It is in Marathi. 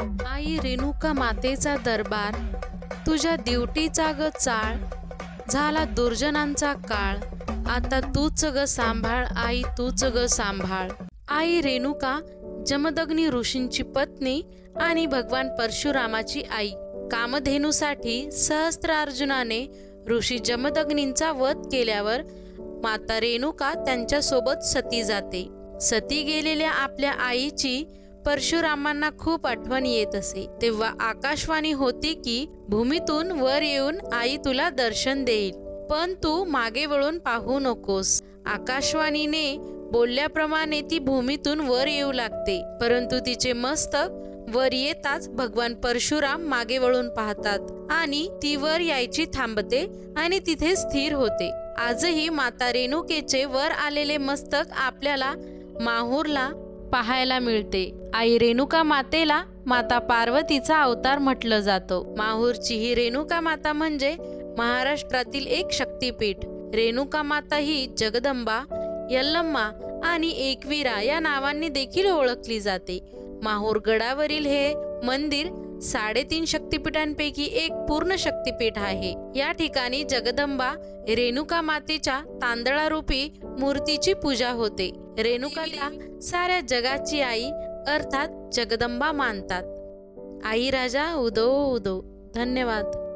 आई रेणुका मातेचा दरबार तुझ्या दिवटीचा ग चाळ झाला दुर्जनांचा काळ आता तूच ग सांभाळ आई तूच ग सांभाळ. आई रेणुका जमदग्नी ऋषींची पत्नी आणि भगवान परशुरामाची आई. कामधेनूसाठी सहस्त्र अर्जुनाने ऋषी जमदग्नींचा वध केल्यावर माता रेणुका त्यांच्यासोबत सती जाते. सती गेलेल्या आपल्या आईची परशुरामांना खूप आठवण येत असे. तेव्हा आकाशवाणी होती की भूमीतून वर येऊन आई तुला दर्शन देईल. पण तू मागे वळून पाहू नकोस. आकाशवाणीने बोलल्याप्रमाणे ती भूमीतून वर येऊ लागते. परंतु तिचे मस्तक वर येताच भगवान परशुराम मागे वळून पाहतात आणि ती वर यायची थांबते आणि तिथे स्थिर होते. आजही माता रेणुकेचे वर आलेले मस्तक आपल्याला माहूरला पाहायला मिळते. आई रेणुका मातेला माता पार्वतीचा अवतार म्हटलं जातं. माहूरची ही रेणुका माता म्हणजे महाराष्ट्रातील एक शक्तीपीठ. रेणुका माता ही जगदंबा यल्लम्मा आणि एकवीरा या नावांनी देखील ओळखली जाते. माहूर गडावरील हे मंदिर साडेतीन शक्तिपीठांपैकी एक पूर्ण शक्तिपीठ आहे. या ठिकाणी जगदंबा रेणुका मातेच्या तांदळारूपी मूर्तीची पूजा होते. रेणुकाला साऱ्या जगाची आई अर्थात जगदंबा मानतात. आई राजा उदो उदो. धन्यवाद.